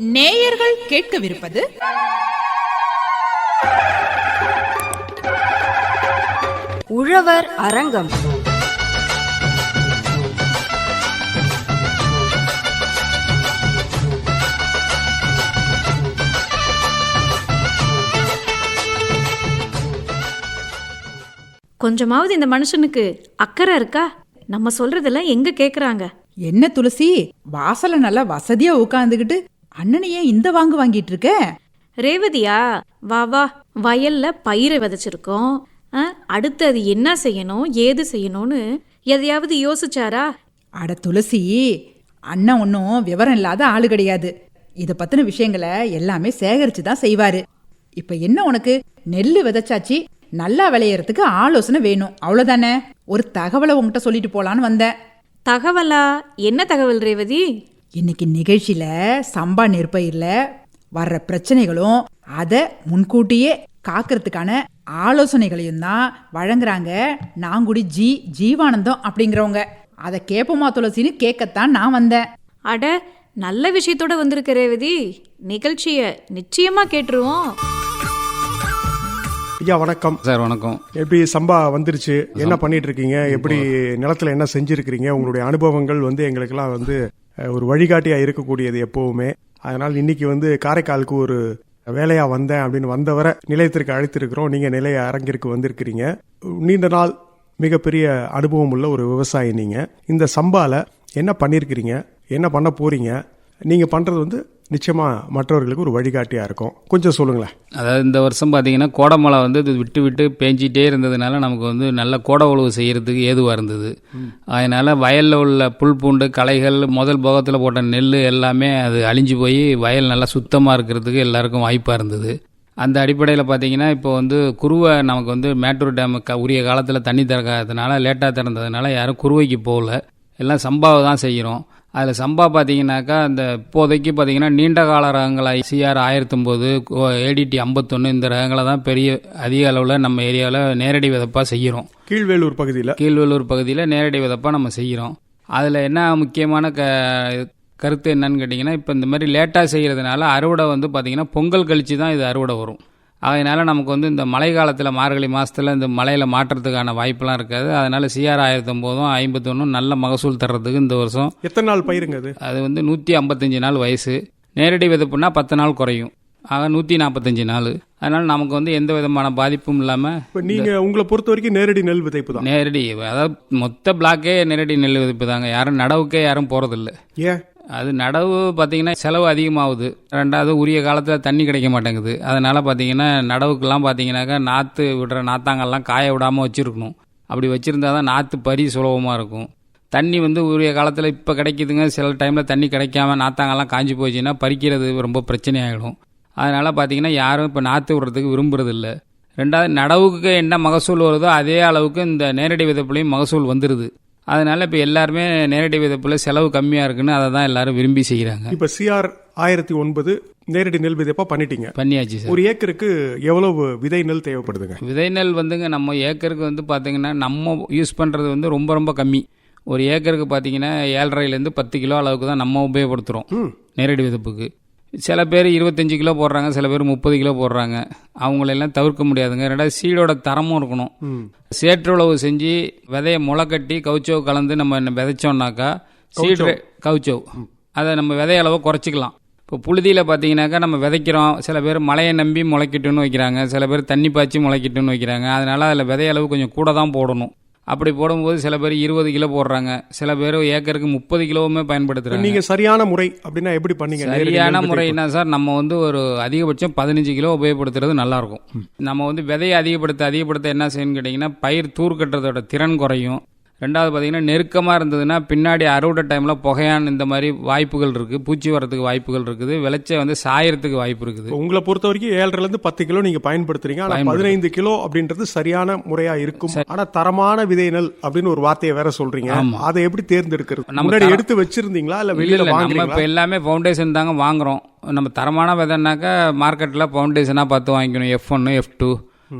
நேயர்கள் கேட்கவிருப்பது உழவர் அரங்கம். கொஞ்சமாவது இந்த மனுஷனுக்கு அக்கறை இருக்கா? நம்ம சொல்றதெல்லாம் எங்க கேக்குறாங்க? என்ன துளசி? வாசல்ல நல்லா வசதியா உட்காந்துக்கிட்டு அண்ணனையே இந்த வாங்கு வாங்கிட்டு இருக்க ரேவதியா வா வா. வயல்ல பயிரை விதைச்சிருக்கோம். அடுத்து அது என்ன செய்யணும் ஏது செய்யணும்னு எதையாவது யோசிச்சாரா? அட துளசி அண்ணன் ஒன்றும் விவரம் இல்லாத ஆளு கிடையாது. இத பத்தின விஷயங்களை எல்லாமே சேகரிச்சு தான் செய்வாரு. இப்ப என்ன உனக்கு? நெல்லு விதைச்சாச்சு நல்லா விளையறதுக்கு ஆலோசனை வேணும். அவ்வளவுதானே? ஒரு தகவலை உங்ககிட்ட சொல்லிட்டு போலான்னு வந்தேன். தகவலா? என்ன தகவல் ரேவதி? இன்னைக்கு நிகழ்ச்சியில சம்பா நெற்பயிர்ல வர்ற பிரச்சனைகளும் அதை முன்கூட்டியே காக்கிறதுக்கான ஆலோசனைகளையும் தான் வழங்குறாங்க நாங்குடி ஜி ஜீவானந்தம் அப்படிங்கிறவங்க. அதை கேப்பமா துளசின்னு கேட்கத்தான் நான் வந்தேன். அட நல்ல விஷயத்தோட வந்திருக்க ரேவதி. நிகழ்ச்சிய நிச்சயமா கேட்டுருவோம். ஐயா வணக்கம். சார் வணக்கம். எப்படி சம்பா வந்துருச்சு? என்ன பண்ணிட்டு இருக்கீங்க? எப்படி நிலத்துல என்ன செஞ்சிருக்கிறீங்க? உங்களுடைய அனுபவங்கள் வந்து எங்களுக்கெல்லாம் வந்து ஒரு வழிகாட்டியாக இருக்கக்கூடியது எப்பவுமே. அதனால் இன்னைக்கு வந்து காரைக்காலுக்கு ஒரு வேலையாக வந்தேன் அப்படின்னு வந்தவரை நிலையத்திற்கு அழைத்திருக்கிறோம். நீங்கள் நிலைய அரங்கிற்கு வந்திருக்கிறீங்க. நீண்ட நாள் மிகப்பெரிய அனுபவம் உள்ள ஒரு விவசாயி நீங்கள் இந்த சம்பாவில் என்ன பண்ணியிருக்கிறீங்க என்ன பண்ண போகிறீங்க நீங்கள் பண்ணுறது வந்து நிச்சயமாக மற்றவர்களுக்கு ஒரு வழிகாட்டியாக இருக்கும். கொஞ்சம் சொல்லுங்களேன். அதாவது இந்த வருஷம் பார்த்தீங்கன்னா கோடமழை வந்து இது விட்டு விட்டு பேஞ்சிட்டே இருந்ததுனால நமக்கு வந்து நல்ல கோட உழவு செய்கிறதுக்கு ஏதுவாக இருந்தது. அதனால் வயலில் உள்ள புல் பூண்டு களைகள் முதல் போகத்தில் போட்ட நெல் எல்லாமே அது அழிஞ்சு போய் வயல் நல்லா சுத்தமாக இருக்கிறதுக்கு எல்லாருக்கும் வாய்ப்பாக இருந்தது. அந்த அடிப்படையில் பார்த்தீங்கன்னா இப்போ வந்து குருவை நமக்கு வந்து மேட்டூர் டேமுக்கு உரிய காலத்தில் தண்ணி திறக்காததுனால லேட்டாக திறந்ததுனால யாரும் குருவைக்கு போகல. எல்லாம் சம்பாவை தான் செய்கிறோம் அதில் சம்பா பார்த்தீங்கன்னாக்கா இந்த இப்போதைக்கு பார்த்தீங்கன்னா நீண்ட கால ரகங்கள் சிஆர் ஆயிரத்தொம்போது ஏடிடி ஐம்பத்தொன்று இந்த ரகங்களை தான் பெரிய அதிக அளவில் நம்ம ஏரியாவில் நேரடி விதப்பாக செய்கிறோம் கீழ்வேலூர் பகுதியில்? கீழ்வெள்ளூர் பகுதியில் நேரடி விதப்பாக நம்ம செய்கிறோம் அதில் என்ன முக்கியமான க கருத்து என்னன்னு கேட்டிங்கன்னா இப்போ இந்த மாதிரி லேட்டாக செய்கிறதுனால அறுவடை வந்து பார்த்திங்கன்னா பொங்கல் கழிச்சு தான் இது அறுவடை வரும். அதனால் நமக்கு வந்து இந்த மழை காலத்தில் மார்கழி மாதத்தில் இந்த மழையில் மாற்றுறதுக்கான வாய்ப்பெல்லாம் இருக்காது. அதனால் சிஆர் ஆயிரத்தொம்போதும் ஐம்பத்தொன்னும் நல்ல மகசூல் தர்றதுக்கு இந்த வருஷம் எத்தனை நாள் பயிருங்க அது? அது வந்து நூற்றி ஐம்பத்தஞ்சு நாள் வயசு. நேரடி விதப்புனா பத்து நாள் குறையும். ஆக நூற்றி நாற்பத்தஞ்சு நாள். அதனால் நமக்கு வந்து எந்த விதமான பாதிப்பும் இல்லாமல் இப்போ நீங்க உங்களை பொறுத்த வரைக்கும் நேரடி நெல் விதைப்பு தான். நேரடி அதாவது மொத்த பிளாக்கே நேரடி நெல் விதைப்பு தாங்க. யாரும் நடவுக்கே யாரும் போகிறதில்ல ஏன்? அது நடவு பார்த்திங்கன்னா செலவு அதிகமாகுது. ரெண்டாவது உரிய காலத்தில் தண்ணி கிடைக்க மாட்டேங்குது. அதனால் பார்த்திங்கன்னா நடவுக்கெல்லாம் பார்த்திங்கனாக்கா நாற்று விடுற நாத்தாங்கெல்லாம் காய விடாமல் வச்சுருக்கணும். அப்படி வச்சுருந்தா தான் நாற்று பறி சுலபமாக இருக்கும். தண்ணி வந்து உரிய காலத்தில் இப்போ கிடைக்குதுங்க. சில டைமில் தண்ணி கிடைக்காம நாத்தாங்கெல்லாம் காஞ்சி போச்சுன்னா பறிக்கிறது ரொம்ப பிரச்சனையாகிடும் அதனால் பார்த்தீங்கன்னா யாரும் இப்போ நாற்று விடுறதுக்கு விரும்புறதில்ல. ரெண்டாவது நடவுக்கு என்ன மகசூல் வருதோ அதே அளவுக்கு இந்த நேரடி விதப்புலையும் மகசூல் வந்துடுது அதனால இப்போ எல்லாருமே நேரடி விதப்புல செலவு கம்மியாக இருக்குன்னு அதை தான் எல்லாரும் விரும்பி செய்கிறாங்க இப்ப சிஆர் ஆயிரத்தி ஒன்பது நேரடி நெல் விதைப்பா பண்ணிட்டீங்க. பண்ணியாச்சு சார். ஒரு ஏக்கருக்கு எவ்வளவு விதை நெல் தேவைப்படுதுங்க? விதை நெல் வந்துங்க நம்ம ஏக்கருக்கு வந்து பார்த்தீங்கன்னா நம்ம யூஸ் பண்ணுறது வந்து ரொம்ப ரொம்ப கம்மி. ஒரு ஏக்கருக்கு பார்த்தீங்கன்னா ஏழரைலேருந்து பத்து கிலோ அளவுக்கு தான் நம்ம உபயோகப்படுத்துகிறோம் நேரடி விதப்புக்கு. சில பேர் இருபத்தஞ்சு கிலோ போடுறாங்க சில பேர் முப்பது கிலோ போடுறாங்க. அவங்களெல்லாம் தவிர்க்க முடியாதுங்க. ரெண்டாவது சீடோட தரமும் இருக்கணும். சேற்றுழவு செஞ்சு விதைய முளை கட்டி கவுச்சோ கலந்து நம்ம என்ன விதைச்சோம்னாக்கா சீடு கவுச்சோ அதை நம்ம விதைய அளவை குறைச்சிக்கலாம். இப்போ புழுதியில் பார்த்தீங்கன்னாக்கா நம்ம விதைக்கிறோம். சில பேர் மழையை நம்பி முளைக்கட்டுன்னு வைக்கிறாங்க. சில பேர் தண்ணி பாய்ச்சி முளைக்கட்டுன்னு வைக்கிறாங்க. அதனால அதில் விதைய அளவு கொஞ்சம் கூட தான் போடணும். அப்படி போடும்போது சில பேர் இருபது கிலோ போடுறாங்க. சில பேர் ஏக்கருக்கு முப்பது கிலோவுமே பயன்படுத்துறாங்க. நீங்க சரியான முறை அப்படின்னா எப்படி பண்ணீங்க? சரியான விதைப்பு? முறைனா சார்? நம்ம வந்து ஒரு அதிகபட்சம் பதினஞ்சு கிலோ உபயோகப்படுத்துறது நல்லா இருக்கும் நம்ம வந்து விதையை அதிகப்படுத்த அதிகப்படுத்த என்ன செய்யணும்னு கேட்டிங்கன்னா பயிர் தூர் கட்டுறதோட திறன் குறையும். ரெண்டாவது பார்த்தீங்கன்னா நெருக்கமாக இருந்ததுன்னா பின்னாடி அறுவடை டைமில் புகையான் இந்த மாதிரி வாய்ப்புகள் இருக்குது பூச்சி வரதுக்கு வாய்ப்புகள் இருக்குது. விளைச்ச வந்து சாயறதுக்கு வாய்ப்பு இருக்குது. உங்களை பொறுத்த வரைக்கும் ஏழரைல இருந்து பத்து கிலோ நீங்க பயன்படுத்துறீங்க. ஆனா பதினைந்து கிலோ அப்படின்றது சரியான முறையா இருக்கும். ஆனா தரமான விதை நெல் அப்படின்னு ஒரு வார்த்தையை வேற சொல்றீங்க. அதை எப்படி தேர்ந்தெடுக்கிறது? நம்ம முன்னாடி எடுத்து வச்சிருந்தீங்களா? இல்ல வெளியில வாங்குறீங்களா? இப்போ எல்லாமே ஃபவுண்டேஷன் தாங்க வாங்குறோம். நம்ம தரமான விதைனாக்கா மார்க்கெட்டில் ஃபவுண்டேஷனாக பார்த்து வாங்கிக்கணும். எஃப் ஒன்று எஃப் டூ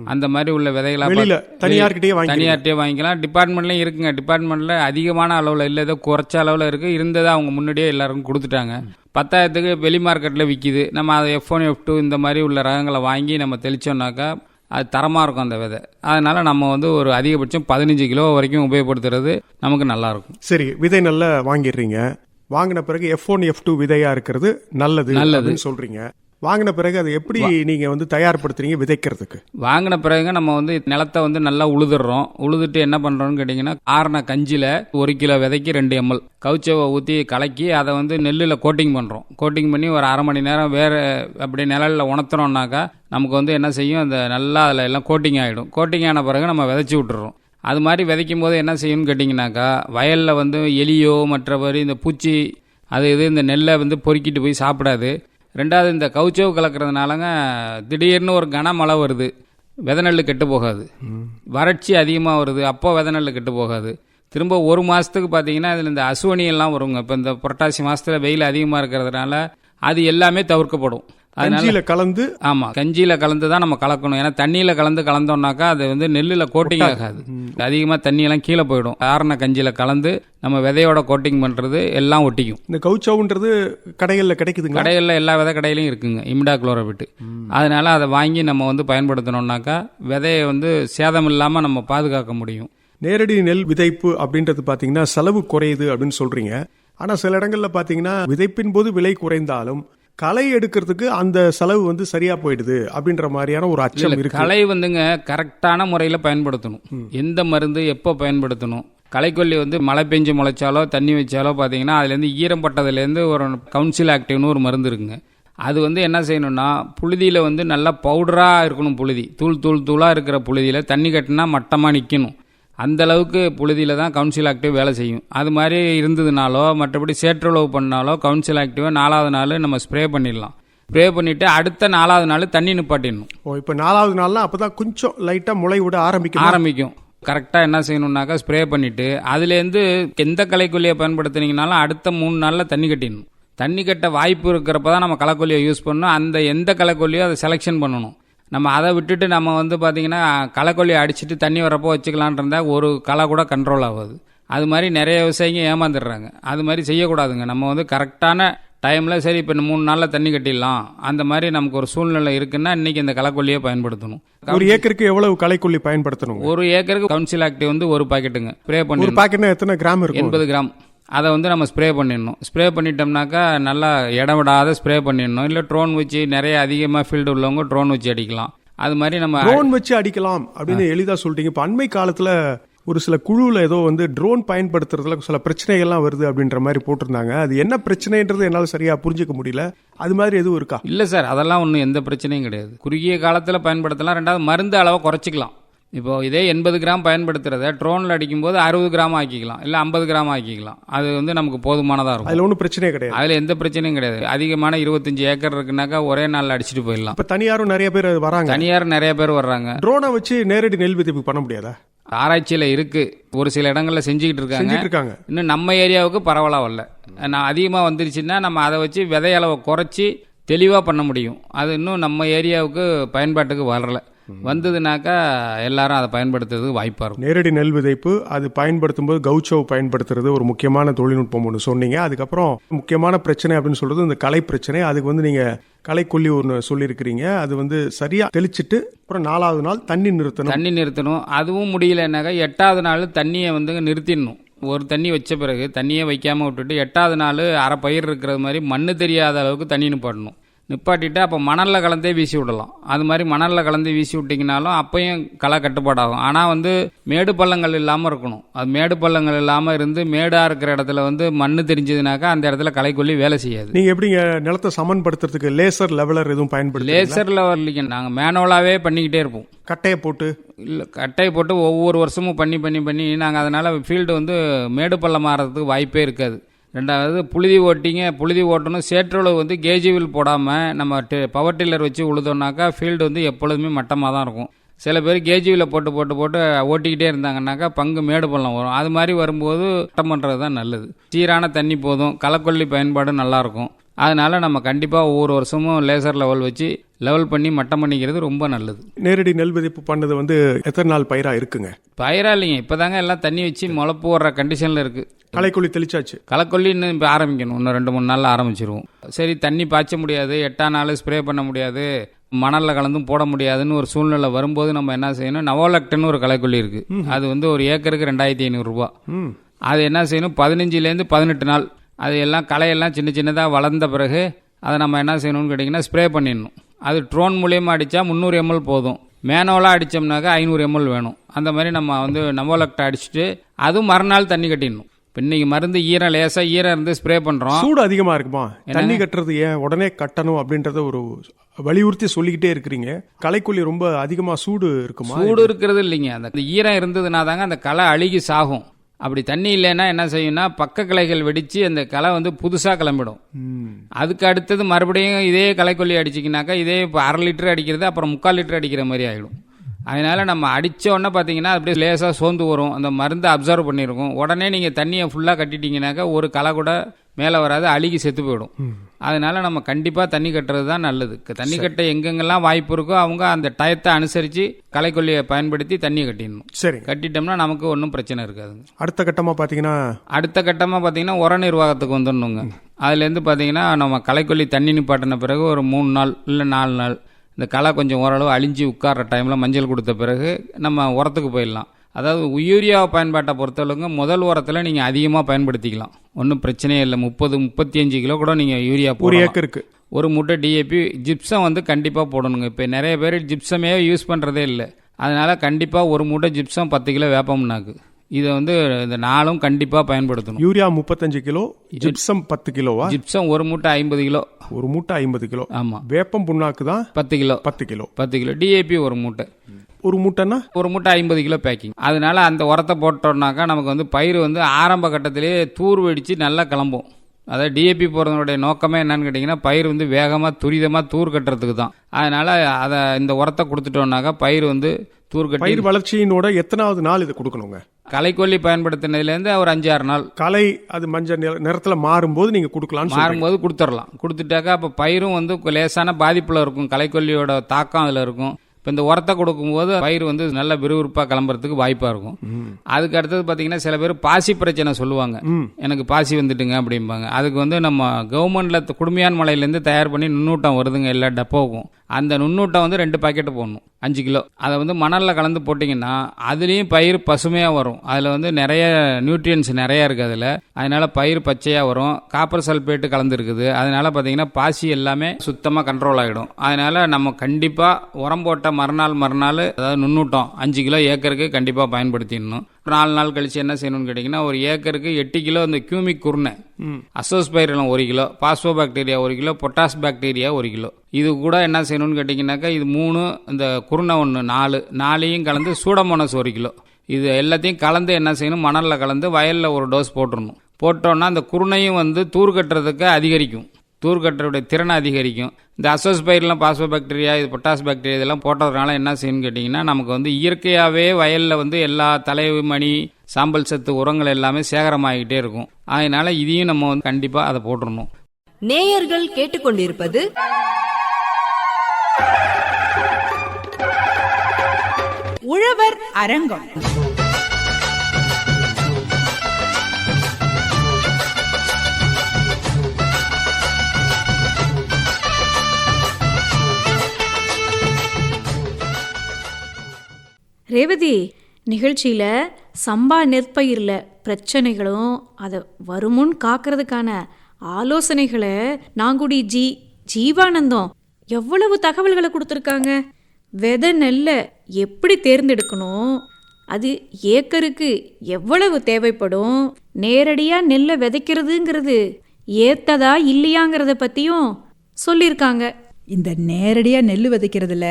அந்த மாதிரி உள்ள விதைகளா வெளியில பார்த்து- தனியார்கிட்டயே. தனியார்கிட்டயே வாங்கிக்கலாம். டிபார்ட்மெண்ட்லயும் இருக்குங்க. டிபார்ட்மெண்ட்ல அதிகமான அளவில் இல்லை ஏதோ குறைச்ச அளவில் இருக்கு. இருந்ததை அவங்க முன்னாடியே எல்லாருக்கும் கொடுத்துட்டாங்க. பத்தாயிரத்துக்கு வெளி மார்க்கெட்டில் விற்கிது நம்ம அதை எஃப் ஒன் எஃப் டூ இந்த மாதிரி உள்ள ரகங்களை வாங்கி நம்ம தெளிச்சோம்னாக்கா அது தரமாக இருக்கும் அந்த விதை. அதனால் நம்ம வந்து ஒரு அதிகபட்சம் பதினஞ்சு கிலோ வரைக்கும் உபயோகப்படுத்துறது நமக்கு நல்லாயிருக்கும் சரி விதை நல்லா வாங்கிடுறீங்க. வாங்கின பிறகு எஃப் ஒன் எஃப் டூ விதையா இருக்கிறது நல்லது நல்லது. அப்படின்னு சொல்றீங்க. வாங்கின பிறகு அதை எப்படி நீங்க வந்து தயார்படுத்துறீங்க விதைக்கிறதுக்கு? வாங்கின பிறகு நம்ம வந்து நிலத்தை வந்து நல்லா உழுதுடுறோம் உழுதுட்டு என்ன பண்ணுறோம்னு கேட்டிங்கன்னா ஆறின கஞ்சியில் ஒரு கிலோ விதைக்கு ரெண்டு எம்எல். கவுச்சவை ஊற்றி கலக்கி அதை வந்து நெல்லில் கோட்டிங் பண்ணுறோம் கோட்டிங் பண்ணி ஒரு அரை மணி நேரம் வேறு அப்படி நிழலில் உணர்த்துறோம்னாக்கா நமக்கு வந்து என்ன செய்யும்? அந்த நல்லா அதில் எல்லாம் கோட்டிங் ஆகிடும் கோட்டிங் ஆன பிறகு நம்ம விதைச்சி விட்டுறோம். அது மாதிரி விதைக்கும் போது என்ன செய்யும்னு கேட்டிங்கனாக்கா வயலில் வந்து எலியோ மற்றபடி இந்த பூச்சி அது இது இந்த நெல்லை வந்து பொறுக்கிட்டு போய் சாப்பிடாது. ரெண்டாவது இந்த கவுச்சவு கலக்கிறதுனாலங்க திடீர்னு ஒரு கனமழை வருது. விதநெல் கெட்டு போகாது. வறட்சி அதிகமாக வருது. அப்போ விதநெல் கெட்டு போகாது. திரும்ப ஒரு மாதத்துக்கு பார்த்தீங்கன்னா இதில் இந்த அசுவனியெல்லாம் வருங்க. இப்போ இந்த புரட்டாசி மாதத்தில் வெயில் அதிகமாக இருக்கிறதுனால அது எல்லாமே தவிர்க்கப்படும். கஞ்சியில கலந்து ஆமாம் கஞ்சியில் கலந்து தான் நம்ம கலக்கணும். ஏன்னா தண்ணியில் கலந்து கலந்தோம்னாக்கா அது வந்து நெல்லில் கோட்டிங் ஆகாது. அதிகமாக தண்ணியெல்லாம் கீழே போயிடும். ஆறுன கஞ்சியில் கலந்து நம்ம விதையோட கோட்டிங் பண்ணுறது எல்லாம் ஒட்டிக்கும். இந்த கவுச்சவுன்றது கடைகள்ல கிடைக்குதுங்க கடைகளில் எல்லா விதை கடையிலையும் இருக்குங்க. இம்டா குளோரோபிட்டு. அதனால அதை வாங்கி நம்ம வந்து பயன்படுத்தினோம்னாக்கா விதையை வந்து சேதம் இல்லாமல் நம்ம பாதுகாக்க முடியும். நேரடி நெல் விதைப்பு அப்படின்றது பாத்தீங்கன்னா செலவு குறையுது அப்படின்னு சொல்றீங்க. ஆனா சில இடங்கள்ல பாத்தீங்கன்னா விதைப்பின் போது விலை குறைந்தாலும் களை எடுக்கிறதுக்கு அந்த செலவு வந்து சரியா போயிடுது அப்படின்ற மாதிரியான ஒரு அச்சம் இருக்கு. களை வந்துங்க கரெக்டான முறையில் பயன்படுத்தணும். எந்த மருந்து எப்போ பயன்படுத்தணும்? களைக்கொல்லி வந்து மழை பெஞ்சு முளைச்சாலோ தண்ணி வச்சாலோ பார்த்தீங்கன்னா அதுலேருந்து ஈரம் பட்டதுலேருந்து ஒரு கவுன்சில் ஆக்டிவ்னு ஒரு மருந்து இருக்குங்க. அது வந்து என்ன செய்யணும்னா புழுதியில் வந்து நல்லா பவுடராக இருக்கணும் புழுதி. தூள் தூள் தூளாக இருக்கிற புழுதியில் தண்ணி கட்டினா மட்டமாக நிற்கணும் அந்த அளவுக்கு புழுதியில் தான் கவுன்சில் ஆக்டிவ் வேலை செய்யும். அது மாதிரி இருந்ததுனாலோ மற்றபடி சேற்றுளவு பண்ணாலோ கவுன்சில் ஆக்டிவை நாலாவது நாள் நம்ம ஸ்ப்ரே பண்ணிடலாம். ஸ்ப்ரே பண்ணிவிட்டு அடுத்த நாலாவது நாள் தண்ணி நிப்பாட்டிடணும். ஓ இப்ப நாலாவது நாள்ல அப்பதான் கொஞ்சம் லைட்டா முளை விட ஆரம்பிக்கும்? ஆரம்பிக்கும். கரெக்டாக என்ன செய்யணும்னாக்கா ஸ்ப்ரே பண்ணிவிட்டு அதுலேருந்து எந்த களைக்கொல்லியை பயன்படுத்துனீங்கனாலும் அடுத்த மூணு நாளில் தண்ணி கட்டிடணும். தண்ணி கட்ட வாய்ப்பு இருக்கிறப்ப தான் நம்ம களைக்கொல்லியை யூஸ் பண்ணணும். அந்த எந்த களைக்கொல்லியோ அதை செலெக்ஷன் பண்ணணும். நம்ம அதை விட்டுட்டு நம்ம வந்து பார்த்திங்கன்னா களைக்கொல்லியை அடிச்சிட்டு தண்ணி வரப்போ வச்சுக்கலான் இருந்தால் ஒரு களை கூட கண்ட்ரோல் ஆகாது. அது மாதிரி நிறைய விவசாயிங்க ஏமாந்துடுறாங்க. அது மாதிரி செய்யக்கூடாதுங்க. நம்ம வந்து கரெக்டான டைமில் சரி இப்போ மூணு நாளில் தண்ணி கட்டிடலாம். அந்த மாதிரி நமக்கு ஒரு சூழ்நிலை இருக்குன்னா இன்றைக்கி இந்த களைக்கொல்லியை பயன்படுத்தணும். ஒரு ஏக்கருக்கு எவ்வளவு களைக்கொல்லி பயன்படுத்தணும் ஒரு ஏக்கருக்கு கவுன்சில் ஆக்டிவ் வந்து ஒரு பாக்கெட்டுங்க ஸ்ப்ரே ஒரு பண்ணி பாக்கெட்னா எத்தனை கிராம் இருக்கும்? எண்பது கிராம். அதை வந்து நம்ம ஸ்ப்ரே பண்ணிடணும். ஸ்ப்ரே பண்ணிட்டோம்னாக்கா நல்லா இடம் விடாத ஸ்ப்ரே பண்ணிடணும். இல்லை ட்ரோன் வச்சு நிறைய அதிகமாக ஃபீல்டு உள்ளவங்க ட்ரோன் வச்சு அடிக்கலாம். அது மாதிரி நம்ம ட்ரோன் வச்சு அடிக்கலாம் அப்படின்னு எளிதா சொல்லிட்டீங்க. இப்ப அண்மை காலத்துல ஒரு சில குழுவில் ஏதோ வந்து ட்ரோன் பயன்படுத்துறதுல சில பிரச்சனைகள்லாம் வருது அப்படின்ற மாதிரி போட்டிருந்தாங்க. அது என்ன பிரச்சனைன்றது என்னால் சரியா புரிஞ்சுக்க முடியல. அது மாதிரி எதுவும் இருக்கா? இல்லை சார் அதெல்லாம் ஒன்றும் எந்த பிரச்சனையும் கிடையாது. குறுகிய காலத்தில் பயன்படுத்தலாம். ரெண்டாவது மருந்து அளவை குறைச்சிக்கலாம். இப்போ இதே எண்பது கிராம் பயன்படுத்துறத ட்ரோனில் அடிக்கும்போது அறுபது கிராம் ஆக்கிக்கலாம். இல்லை ஐம்பது கிராம் ஆக்கிக்கலாம். அது வந்து நமக்கு போதுமானதாக இருக்கும். அதுல ஒன்றும் பிரச்சனையே கிடையாது. அதில் எந்த பிரச்சனையும் கிடையாது. அதிகமான இருபத்தஞ்சு ஏக்கர் இருக்குனாக்கா ஒரே நாளில் அடிச்சுட்டு போயிடலாம். இப்ப தனியாரும் நிறைய பேர் வராங்க. தனியார் நிறைய பேர் வர்றாங்க. ட்ரோனை வச்சு நேரடி நெல் விதைப்பு பண்ண முடியாதா? ஆராய்ச்சியில் இருக்கு. ஒரு சில இடங்களில் செஞ்சுக்கிட்டு இருக்காங்க. இருக்காங்க. இன்னும் நம்ம ஏரியாவுக்கு பரவலாக வரல நான் அதிகமாக வந்துருச்சுன்னா நம்ம அதை வச்சு விதை அளவை குறைச்சி தெளிவாக பண்ண முடியும். அது இன்னும் நம்ம ஏரியாவுக்கு பயன்பாட்டுக்கு வரல வந்ததுனாக்கா எல்லாரும் அதை பயன்படுத்துறதுக்கு வாய்ப்பாக இருக்கும். நேரடி நெல் விதைப்பு அது பயன்படுத்தும் போது கவுச்சவ் பயன்படுத்துறது ஒரு முக்கியமான தொழில்நுட்பம் ஒன்று சொன்னீங்க. அதுக்கப்புறம் முக்கியமான பிரச்சனை அப்படின்னு சொல்றது இந்த கலை பிரச்சனை. அதுக்கு வந்து நீங்க களைக்கொல்லி ஒன்று சொல்லியிருக்கிறீங்க. அது வந்து சரியா தெளிச்சிட்டு அப்புறம் நாலாவது நாள் தண்ணி நிறுத்தணும். தண்ணி நிறுத்தணும். அதுவும் முடியலன்னாக்கா எட்டாவது நாள் தண்ணியை வந்து நிறுத்திடணும். ஒரு தண்ணி வச்ச பிறகு தண்ணியே வைக்காம விட்டுட்டு எட்டாவது நாள் அரை பயிர் இருக்கிறது மாதிரி மண்ணு தெரியாத அளவுக்கு தண்ணி நிப்பாட்டணும். நிப்பாட்டிட்டு அப்போ மணலில் கலந்தே வீசி விடலாம். அது மாதிரி மணலில் கலந்து வீசி விட்டிங்கனாலும் அப்பயும் களை கட்டுப்பாடாகும். ஆனால் வந்து மேடு பள்ளங்கள் இல்லாமல் இருக்கணும். அது மேடு பள்ளங்கள் இல்லாமல் இருந்து மேடாக இருக்கிற இடத்துல வந்து மண்ணு தெரிஞ்சதுனாக்கா அந்த இடத்துல களைக்கொல்லி வேலை செய்யாது. நீங்க எப்படிங்க நிலத்தை சமன்படுத்துறதுக்கு லேசர் லெவலர் எதுவும் பயன்படுத்தி லேசரில் வரலிங்க நாங்கள் மேனுவலாகவே பண்ணிக்கிட்டே இருப்போம். கட்டையை போட்டு? இல்லை கட்டை போட்டு ஒவ்வொரு வருஷமும் பண்ணி பண்ணி பண்ணி நாங்கள் அதனால் ஃபீல்டு வந்து மேடு பள்ளம் மாறதுக்கு வாய்ப்பே இருக்காது. ரெண்டாவது புழுதி ஓட்டிங்க புழுதி ஓட்டணும். சேற்றுளவு வந்து கேஜிவில் போடாமல் நம்ம டி- பவர் டில்லர் வச்சு உழுதோம்னாக்கா ஃபீல்டு வந்து எப்பொழுதுமே மட்டமாக தான் இருக்கும். சில பேர் கேஜிவில் போட்டு போட்டு போட்டு ஓட்டிக்கிட்டே இருந்தாங்கன்னாக்கா பங்கு மேடு பள்ளம் வரும். அது மாதிரி வரும்போது மட்டம் பண்ணுறது தான் நல்லது. சீரான தண்ணி போதும். களைக்கொல்லி பயன்பாடு நல்லாயிருக்கும் அதனால நம்ம கண்டிப்பாக ஒவ்வொரு வருஷமும் லேசர் லெவல் வச்சு லெவல் பண்ணி மட்டம் பண்ணிக்கிறது ரொம்ப நல்லது. நேரடி நெல் விதைப்பு பண்ணது வந்து எத்தனை நாள் பயிரா இருக்குங்க? பயிரா இல்லைங்க. இப்போதாங்க எல்லாம் தண்ணி வச்சு முளப்பு வர்ற கண்டிஷனில் இருக்குது களைக்கொல்லி தெளிச்சாச்சு? களைக்கொல்லி இன்னும் இப்போ ஆரம்பிக்கணும். இன்னும் ரெண்டு மூணு நாளில் ஆரம்பிச்சிருவோம். சரி தண்ணி பாய்ச்ச முடியாது. எட்டாம் நாள் ஸ்ப்ரே பண்ண முடியாது. மணலில் கலந்தும் போட முடியாதுன்னு ஒரு சூழ்நிலை வரும்போது நம்ம என்ன செய்யணும்? நவோலக்டன்னு ஒரு களைக்கொல்லி இருக்குது அது வந்து ஒரு ஏக்கருக்கு ரெண்டாயிரத்தி ஐநூறுரூவா அது என்ன செய்யணும்? பதினஞ்சுலேருந்து பதினெட்டு நாள் அது எல்லாம் களையெல்லாம் சின்ன சின்னதாக வளர்ந்த பிறகு அதை நம்ம என்ன செய்யணும்னு கேட்டிங்கன்னா ஸ்ப்ரே பண்ணிடணும். அது ட்ரோன் மூலியமாக அடித்தா முந்நூறு எம்எல் போதும். மேனுவலாக அடித்தோம்னாக்கா ஐநூறு எம்எல் வேணும். அந்த மாதிரி நம்ம வந்து நவோலக்டை அடிச்சுட்டு அதுவும் மறுநாள் தண்ணி கட்டிடணும். இப்போ இன்னைக்கு மருந்து ஈரம் லேசாக ஈரம் இருந்து ஸ்ப்ரே பண்ணுறோம் சூடு அதிகமா இருக்குமா? தண்ணி கட்டுறது ஏன்? உடனே கட்டணும் அப்படின்றத ஒரு வலியுறுத்தி சொல்லிக்கிட்டே இருக்கிறீங்க. களைக்கொல்லி ரொம்ப அதிகமா சூடு இருக்குமா? சூடு இருக்கிறது இல்லைங்க. அந்த ஈரம் இருந்ததுனா தாங்க அந்த களை அழுகி சாகும். அப்படி தண்ணி இல்லைன்னா என்ன செய்யும்னா பக்க கிளைகள் வெடித்து அந்த களை வந்து புதுசாக கிளம்பிடும். அதுக்கு அடுத்தது மறுபடியும் இதே களைக்கொல்லி அடிச்சிங்கனாக்கா இதே இப்போ அரை லிட்டர் அடிக்கிறது அப்புறம் முக்கால் லிட்டர் அடிக்கிற மாதிரி ஆகிடும் அதனால் நம்ம அடித்த உடனே பார்த்தீங்கன்னா அப்படியே லேசாக சோர்ந்து வரும். அந்த மருந்தை அப்சர்வ் பண்ணியிருக்கும் உடனே நீங்கள் தண்ணியை ஃபுல்லாக கட்டிட்டீங்கனாக்கா ஒரு களை கூட மேலே வராது அழுகி செத்து போயிடும். அதனால நம்ம கண்டிப்பாக தண்ணி கட்டுறது தான் நல்லது. தண்ணி கட்ட எங்கெங்கெல்லாம் வாய்ப்பு இருக்கோ அவங்க அந்த டயத்தை அனுசரித்து களைக்கொல்லியை பயன்படுத்தி தண்ணியை கட்டிடணும். சரிங்க கட்டிட்டோம்னா நமக்கு ஒன்றும் பிரச்சனை இருக்காதுங்க. அடுத்த கட்டமா பாத்தீங்கன்னா? அடுத்த கட்டமாக பார்த்தீங்கன்னா உர நிர்வாகத்துக்கு வந்துடணுங்க. அதுலேருந்து பார்த்தீங்கன்னா நம்ம களைக்கொல்லி தண்ணி நிப்பாட்டின பிறகு ஒரு மூணு நாள் இல்லை நாலு நாள் இந்த களை கொஞ்சம் ஓரளவு அழிஞ்சு உட்கார்ற டைமில் மஞ்சள் கொடுத்த பிறகு நம்ம உரத்துக்கு போயிடலாம். அதாவது யூரியா பயன்பாட்டை பொறுத்தளவுக்கு முதல் உரத்தில் நீங்கள் அதிகமாக பயன்படுத்திக்கலாம். ஒன்றும் பிரச்சனையே இல்லை. முப்பது முப்பத்தி அஞ்சு கிலோ கூட நீங்கள் யூரியா ஒரு ஏக்கருக்கு. ஒரு மூட்டை டிஏபி ஜிப்சம் வந்து கண்டிப்பாக போடணுங்க. இப்போ நிறைய பேர் ஜிப்சமே யூஸ் பண்ணுறதே இல்லை. அதனால் கண்டிப்பாக ஒரு மூட்டை ஜிப்சம் பத்து கிலோ வேப்பம்னாக்கு இதை வந்து இந்த நாளும் கண்டிப்பாக பயன்படுத்தணும். யூரியா முப்பத்தஞ்சு கிலோ ஜிப்சம் பத்து கிலோவா? ஜிப்சம் ஒரு மூட்டை ஐம்பது கிலோ. ஒரு மூட்டை ஐம்பது கிலோ. ஆமாம் வேப்பம் புண்ணாக்கு தான் பத்து கிலோ. பத்து கிலோ. பத்து கிலோ. டிஏபி ஒரு மூட்டை. ஒரு மூட்டைன்னா? ஒரு மூட்டை ஐம்பது கிலோ பேக்கிங் அதனால அந்த உரத்தை போட்டோம்னாக்கா நமக்கு வந்து பயிர் வந்து ஆரம்ப கட்டத்திலேயே தூர் வெடித்து நல்லா கிளம்பும். அதாவது டிஏபி போகிறதனுடைய நோக்கமே என்னன்னு கேட்டிங்கன்னா பயிர் வந்து வேகமாக துரிதமாக தூர் கட்டுறதுக்கு தான். அதனால் அதை இந்த உரத்தை கொடுத்துட்டோம்னாக்கா பயிர் வந்து தூர் கட்டி பயிர் வளர்ச்சியினோட எத்தனாவது நாள் இது கொடுக்கணுங்க? களைக்கொல்லி பயன்படுத்தினதுலேருந்து ஒரு அஞ்சு ஆறு நாள். களை அது மஞ்சள் நிற- நிறத்துல மாறும்போது நீங்க கொடுக்கலாம்னு சொல்றீங்க. மாறும்போது கொடுத்துடலாம். கொடுத்துட்டாக்கா அப்போ பயிரும் வந்து லேசான பாதிப்பில் இருக்கும். களைக்கொல்லியோட தாக்கம் அதில் இருக்கும். இப்போ இந்த உரத்தை கொடுக்கும்போது பயிர் வந்து நல்ல விறுவிறுப்பாக கிளம்புறதுக்கு வாய்ப்பாக இருக்கும். அதுக்கு அடுத்தது பார்த்தீங்கன்னா சில பேர் பாசி பிரச்சனை சொல்லுவாங்க. எனக்கு பாசி வந்துட்டுங்க அப்படிம்பாங்க. அதுக்கு வந்து நம்ம கவர்மெண்ட்ல குடுமையான் மலையிலேருந்து தயார் பண்ணி நுண்ணூட்டம் வருதுங்க எல்லா டப்பாவுக்கும். அந்த நுண்ணூட்டம் வந்து ரெண்டு பாக்கெட்டு போடணும். அஞ்சு கிலோ. அதை வந்து மணலில் கலந்து போட்டிங்கன்னா அதுலேயும் பயிர் பசுமையாக வரும். அதில் வந்து நிறைய நியூட்ரியன்ஸ் நிறையா இருக்குது அதில். அதனால் பயிர் பச்சையாக வரும். காப்பர் சல்பேட்டு கலந்துருக்குது. அதனால் பார்த்தீங்கன்னா பாசி எல்லாமே சுத்தமாக கண்ட்ரோல் ஆகிடும். அதனால் நம்ம கண்டிப்பாக உரம் போட்ட மறுநாள் மறுநாள் அதாவது நுண்ணூட்டம் அஞ்சு கிலோ ஏக்கருக்கு கண்டிப்பாக பயன்படுத்திடணும். நாலு நாள் கழிச்சு என்ன செய்யணும்னு கேட்டிங்கன்னா ஒரு ஏக்கருக்கு எட்டு கிலோ இந்த கியூமிக் குருணை அசோஸ்பைரலம் ஒரு கிலோ பாஸ்போ பாக்டீரியா ஒரு கிலோ பொட்டாஸ் பாக்டீரியா ஒரு கிலோ. இது கூட என்ன செய்யணும்னு கேட்டிங்கனாக்கா இது மூணு இந்த குருணை ஒன்று நாலு நாலையும் கலந்து சூடமோனஸ் ஒரு கிலோ. இது எல்லாத்தையும் கலந்து என்ன செய்யணும் மணலில் கலந்து வயலில் ஒரு டோஸ் போட்டுறணும். போட்டோன்னா அந்த குருணையும் வந்து தூர் கட்டுறதுக்கு அதிகரிக்கும். தூர்கட்டுறவுடைய திறனை அதிகரிக்கும். இந்த அசோஸ்பைர்லாம் பாஸ்போ பாக்டீரியா இது பொட்டாஸ் பாக்டீரியா இதெல்லாம் போட்டதுனால என்ன செய்யணும்னு கேட்டிங்கன்னா நமக்கு வந்து இயற்கையாகவே வயலில் வந்து எல்லா தலைமணி சாம்பல் சத்து உரங்கள் எல்லாமே சேகரமாகிக்கிட்டே இருக்கும். அதனால இதையும் நம்ம வந்து கண்டிப்பாக அதை போட்டுடணும் நேயர்கள் கேட்டுக்கொண்டிருப்பது உழவர் அரங்கம். ரேவதி நிகழ்ச்சியில் சம்பா நெற்பயிரில் பிரச்சனைகளும் அதை வருமுன் காக்கிறதுக்கான ஆலோசனைகளை நாங்குடி ஜி ஜீவானந்தம் எவ்வளவு தகவல்களை கொடுத்துருக்காங்க? விதை நெல்லை எப்படி தேர்ந்தெடுக்கணும்? அது ஏக்கருக்கு எவ்வளவு தேவைப்படும்? நேரடியாக நெல்லை விதைக்கிறதுங்கிறது ஏத்ததா இல்லையாங்கிறத பற்றியும் சொல்லியிருக்காங்க இந்த நேரடியா நெல் விதைக்கிறதுல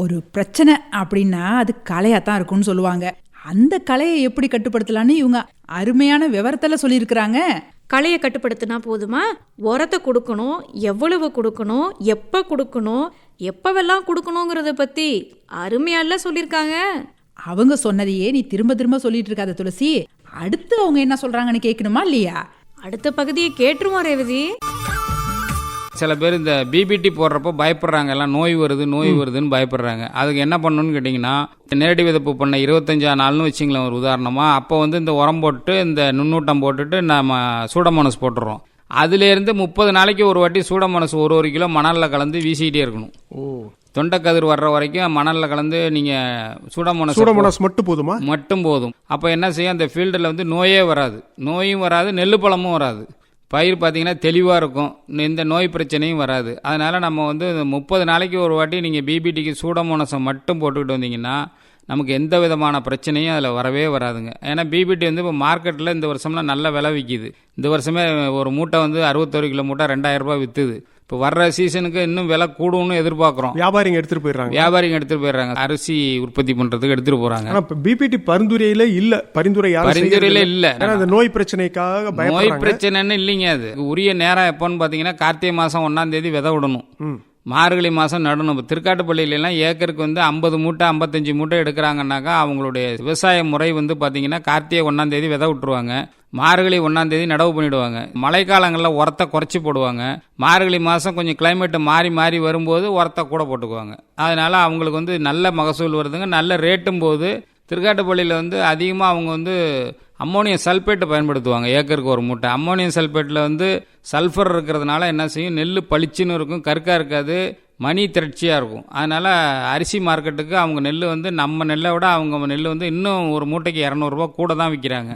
ஒரு பிரச்சனை அப்படின்னா அது களையா தான் இருக்கும்னு சொல்லுவாங்க. அந்த களையை எப்படி கட்டுப்படுத்தலாம்னு இவங்க அருமையான விவரத்துல சொல்லியிருக்கிறாங்க. களையை கட்டுப்படுத்தினா போதுமா? உரத்தை கொடுக்கணும் எவ்வளவு கொடுக்கணும் எப்போ கொடுக்கணும் எப்போவெல்லாம் கொடுக்கணுங்கிறத பற்றி அருமையால சொல்லியிருக்காங்க. அவங்க சொன்னதையே நீ திரும்ப திரும்ப சொல்லிட்டு இருக்காத துளசி. அடுத்து அவங்க என்ன சொல்றாங்கன்னு கேட்கணுமா இல்லையா? அடுத்த பகுதியை கேட்டுருவோம் ரேவதி. சில பேர் இந்த பிபிடி போடுறப்போ பயப்படுறாங்க. எல்லாம் நோய் வருது நோய் வருதுன்னு பயப்படுறாங்க. அதுக்கு என்ன பண்ணணும்னு கேட்டிங்கன்னா நேரடி விதப்பு பண்ண இருபத்தஞ்சா நாள்னு வச்சுங்களேன் ஒரு உதாரணமாக அப்போ வந்து இந்த உரம் போட்டு இந்த நுண்ணூட்டம் போட்டுட்டு நம்ம சூடமோனஸ் போட்டுறோம். அதுலேருந்து முப்பது நாளைக்கு ஒரு வாட்டி சூடமோனஸ் ஒரு ஒரு கிலோ மணலில் கலந்து வீசிக்கிட்டே இருக்கணும். ஓ. தொண்டைக்கதிர் வர்ற வரைக்கும் மணலில் கலந்து நீங்கள் சூடமோனஸ் சூடமோனாஸ் மட்டும் போதுமா? மட்டும் போதும். அப்போ என்ன செய்யும்? அந்த ஃபீல்டில் வந்து நோயே வராது. நோயும் வராது நெல்லு பழமும் வராது. பயிர் பார்த்தீங்கன்னா தெளிவாக இருக்கும். எந்த நோய் பிரச்சனையும் வராது. அதனால் நம்ம வந்து முப்பது நாளைக்கு ஒரு வாட்டி நீங்கள் பிபிடிக்கு சூடமோனசம் மட்டும் போட்டுக்கிட்டு வந்தீங்கன்னா நமக்கு எந்த விதமான பிரச்சனையும் அதில் வரவே வராதுங்க. ஏன்னா பிபிடி வந்து இப்போ மார்க்கெட்டில் இந்த வருஷம்லாம் நல்ல விலை விற்கிது இந்த வருஷமே ஒரு மூட்டை வந்து அறுபத்தொரு கிலோ மூட்டை ரெண்டாயிரம் ரூபாய் விற்றுது இப்போ வர்ற சீசனுக்கு இன்னும் விலை கூடும்னு எதிர்பார்க்குறோம். வியாபாரிங்க எடுத்துட்டு போயிடுறாங்க. வியாபாரிங்க எடுத்துகிட்டு போயிடுறாங்க. அரிசி உற்பத்தி பண்ணுறதுக்கு எடுத்துகிட்டு போகிறாங்க ஆனா இப்ப பிபிடி பரிந்துரையில இல்ல. பரிந்துரை பரிந்துரையில. இல்ல. ஏன்னா அந்த நோய் பிரச்சனைக்காக நோய் பிரச்சனைன்னு இல்லைங்க அது. உரிய நேரம் எப்போன்னு பார்த்தீங்கன்னா கார்த்திகை மாதம் ஒன்றாம் தேதி விதை விடணும். மார்கழி மாதம் நடணும். இப்போ திருக்காட்டுப்பள்ளியிலலாம் ஏக்கருக்கு வந்து ஐம்பது மூட்டை ஐம்பத்தஞ்சு மூட்டை எடுக்கிறாங்கன்னாக்கா அவங்களுடைய விவசாய முறை வந்து பார்த்திங்கன்னா கார்த்திகை ஒன்றாந்தேதி விதை விட்டுருவாங்க. மார்கழி ஒன்றாந்தேதி நடவு பண்ணிவிடுவாங்க மழைக்காலங்களில் உரத்தை குறைச்சி போடுவாங்க. மார்கழி மாதம் கொஞ்சம் கிளைமேட் மாறி மாறி வரும்போது உரத்தை கூட போட்டுக்குவாங்க. அதனால் அவங்களுக்கு வந்து நல்ல மகசூல் வருதுங்க. நல்ல ரேட்டும் போது திருக்காட்டுப்பள்ளியில் வந்து அதிகமாக அவங்க வந்து அம்மோனியம் சல்பேட்டை பயன்படுத்துவாங்க. ஏக்கருக்கு ஒரு மூட்டை. அம்மோனியம் சல்பேட்டில் வந்து சல்ஃபர் இருக்கிறதுனால என்ன செய்யும்? நெல் பளிச்சுன்னு இருக்கும் கருக்காக இருக்காது மணி திரட்சியாக இருக்கும். அதனால் அரிசி மார்க்கெட்டுக்கு அவங்க நெல் வந்து நம்ம நெல்லை விட அவங்க நெல் வந்து இன்னும் ஒரு மூட்டைக்கு இரநூறுபா கூட தான் விற்கிறாங்க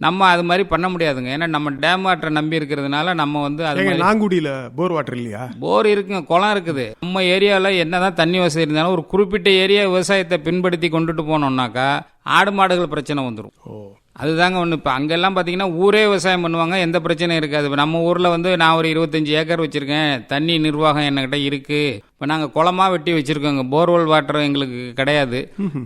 நம்ம அது மாதிரி பண்ண முடியாதுங்க. ஏன்னா நம்ம டேம் வாட்டரை நம்பி இருக்கிறதுனால நம்ம வந்து அது நாங்குடியில போர் வாட்டர் இல்லையா? போர் இருக்குங்க குளம் இருக்குது. நம்ம ஏரியாவில் என்னதான் தண்ணி வசதி இருந்தாலும் ஒரு குறிப்பிட்ட ஏரியா விவசாயத்தை பின்படுத்தி கொண்டுட்டு போனோம்னாக்கா ஆடு மாடுகள் பிரச்சனை வந்துடும் ஓ. அதுதாங்க ஒன்று இப்போ அங்கெல்லாம் பார்த்தீங்கன்னா ஊரே விவசாயம் பண்ணுவாங்க எந்த பிரச்சனையும் இருக்காது. இப்போ நம்ம ஊரில் வந்து நான் ஒரு இருபத்தஞ்சி ஏக்கர் வச்சுருக்கேன் தண்ணி நிர்வாகம் என்கிட்ட இருக்குது இப்போ நாங்கள் குளமா வெட்டி வச்சுருக்கோங்க. போர்வெல் வாட்டர் எங்களுக்கு கிடையாது.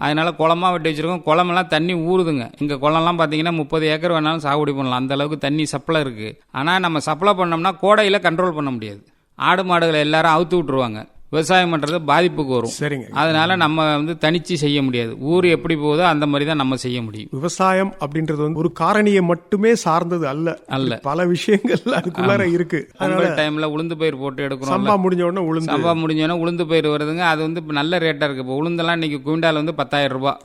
அதனால குளமா வெட்டி வச்சுருக்கோம். குளமெல்லாம் தண்ணி ஊறுதுங்க இங்கே குளம்லாம் பார்த்தீங்கன்னா முப்பது ஏக்கர் வேணாலும் சாகுபடி பண்ணலாம். அந்த அளவுக்கு தண்ணி சப்ளை இருக்குது ஆனால் நம்ம சப்ளை பண்ணோம்னா கோடையில் கண்ட்ரோல் பண்ண முடியாது. ஆடு மாடுகளை எல்லாரும் அவுத்து விட்டுருவாங்க. விவசாயம் பண்ணுறது பாதிப்புக்கு வரும். சரிங்க. அதனால நம்ம வந்து தனிச்சு செய்ய முடியாது. ஊர் எப்படி போகுதோ அந்த மாதிரி தான் நம்ம செய்ய முடியும். விவசாயம் அப்படின்றது வந்து ஒரு காரணியை மட்டுமே சார்ந்தது அல்ல. அல்ல. பல விஷயங்கள் அதுக்குள்ளார இருக்கு. பொங்கல் டைம்ல உளுந்து பயிர் போட்டு எடுக்கிறோம் சம்பா முடிஞ்ச உடனே உளுந்து. சம்பா முடிஞ்சோன்னா உளுந்து பயிர் வருதுங்க. அது வந்து இப்ப நல்ல ரேட்டா இருக்கு. இப்போ உளுந்தெல்லாம் இன்னைக்கு குவிண்டால் வந்து பத்தாயிரம் ரூபாய்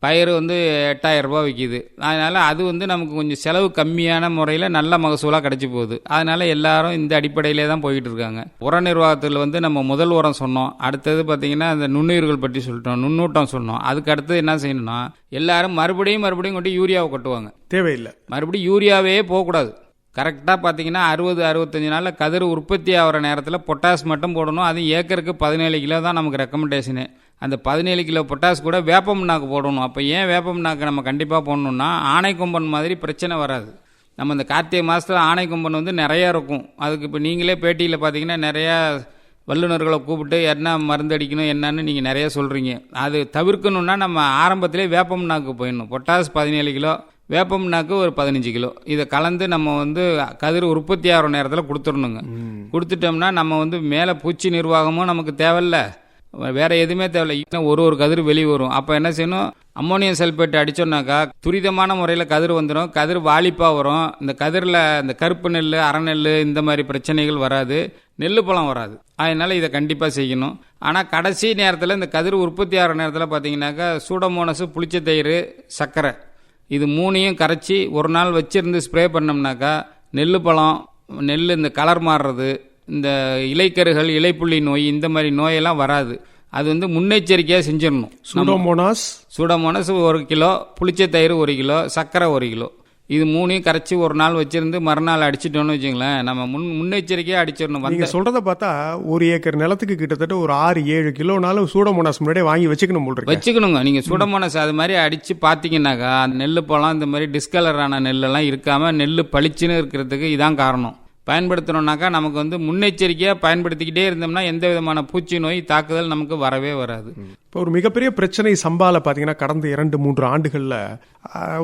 பயிர் வந்து எட்டாயிரம் ரூபாய் விற்கிது அதனால அது வந்து நமக்கு கொஞ்சம் செலவு கம்மியான முறையில் நல்ல மகசூலாக கிடைச்சி போகுது. அதனால எல்லாரும் இந்த அடிப்படையிலே தான் போயிட்டு இருக்காங்க. உர நிர்வாகத்தில் வந்து நம்ம முதல் உரம் சொன்னோம். அடுத்தது பார்த்தீங்கன்னா அந்த நுண்ணுயிர்கள் பற்றி சொல்லிட்டோம். நுண்ணூட்டம் சொன்னோம். அதுக்கு அடுத்தது என்ன செய்யணும்னா எல்லாரும் மறுபடியும் மறுபடியும் கொண்டு யூரியாவை கொட்டுவாங்க. தேவையில்லை. மறுபடியும் யூரியாவே போகக்கூடாது. கரெக்டாக பார்த்தீங்கன்னா அறுபது அறுபத்தஞ்சு நாளில் கதிர் உற்பத்தி ஆகிற நேரத்தில் பொட்டாஸ் மட்டும் போடணும். அது ஏக்கருக்கு பதினேழு கிலோ தான் நமக்கு ரெக்கமெண்டேஷனு அந்த பதினேழு கிலோ பொட்டாஸ் கூட வேப்பம் நாக்கு போடணும். அப்போ ஏன் வேப்பம் நாக்கு நம்ம கண்டிப்பாக போடணும்னா ஆணை கொம்பன் மாதிரி பிரச்சனை வராது. நம்ம இந்த கார்த்திகை மாதத்தில் ஆணை கொம்பன் வந்து நிறையா இருக்கும். அதுக்கு இப்போ நீங்களே பேட்டியில் பார்த்தீங்கன்னா நிறையா வல்லுநர்களை கூப்பிட்டு என்ன மருந்து அடிக்கணும் என்னன்னு நீங்கள் நிறைய சொல்கிறீங்க அது தவிர்க்கணுன்னா நம்ம ஆரம்பத்திலே வேப்பம் நாக்கு போயிடணும். பொட்டாஸ் பதினேழு கிலோ வேப்பம் நாக்கு ஒரு பதினஞ்சு கிலோ. இதை கலந்து நம்ம வந்து கதிர் உற்பத்தி ஆகிற நேரத்தில் கொடுத்துடணுங்க. கொடுத்துட்டோம்னா நம்ம வந்து மேலே பூச்சி நிர்வாகமும் நமக்கு தேவையில்ல. வேற எதுவுமே தேவையில்ல. இன்னும் ஒரு ஒரு கதிர் வெளியே வரும். அப்போ என்ன செய்யணும்? அம்மோனியம் சல்பேட் அடிச்சோம்னாக்கா துரிதமான முறையில் கதிர் வந்துடும் கதிர் வாலிப்பாக வரும். இந்த கதிரில் இந்த கருப்பு நெல் அரைநெல் இந்த மாதிரி பிரச்சனைகள் வராது. நெல்லு பழம் வராது. அதனால இதை கண்டிப்பாக செய்யணும். ஆனால் கடைசி நேரத்தில் இந்த கதிர் உற்பத்தி ஆகிற நேரத்தில் பார்த்தீங்கன்னாக்கா சூடமோனஸு புளிச்ச தயிர் சர்க்கரை. இது மூணையும் கரைச்சி ஒரு நாள் வச்சிருந்து ஸ்ப்ரே பண்ணோம்னாக்கா நெல்லு பழம் நெல் இந்த கலர் மாறுறது இந்த இலைக்கருகள் இலைப்புள்ளி நோய் இந்த மாதிரி நோயெல்லாம் வராது. அது வந்து முன்னெச்சரிக்கையாக செஞ்சிடணும். சூடோமோனாஸ்? சூடமோனஸ் ஒரு கிலோ புளிச்ச தயிர் ஒரு கிலோ சர்க்கரை ஒரு கிலோ. இது மூணையும் கரைச்சி ஒரு நாள் வச்சிருந்து மறுநாள் அடிச்சிட்டோம்னு வச்சுங்களேன். நம்ம முன் முன்னெச்சரிக்கையாக அடிச்சிடணும் நீங்க வந்த சொல்றத பார்த்தா ஒரு ஏக்கர் நிலத்துக்கு கிட்டத்தட்ட ஒரு ஆறு ஏழு கிலோனாலும் சூடோமோனாஸ் முன்னாடியே வாங்கி வச்சுக்கணும் போல் வச்சுக்கணுங்க. நீங்க சுடமோனஸ் அது மாதிரி அடிச்சு பாத்தீங்கன்னாக்கா அந்த நெல்லு பழம் இந்த மாதிரி டிஸ்கலரான நெல்லெல்லாம் இருக்காம நெல் பளிச்சுன்னு இருக்கிறதுக்கு இதான் காரணம். பயன்படுத்தணும்னாக்கா நமக்கு வந்து முன்னெச்சரிக்கையாக பயன்படுத்திக்கிட்டே இருந்தோம்னா எந்த விதமான பூச்சி நோய் தாக்குதல் நமக்கு வரவே வராது. இப்போ ஒரு மிகப்பெரிய பிரச்சனை சம்பால பார்த்தீங்கன்னா கடந்த இரண்டு மூன்று ஆண்டுகளில்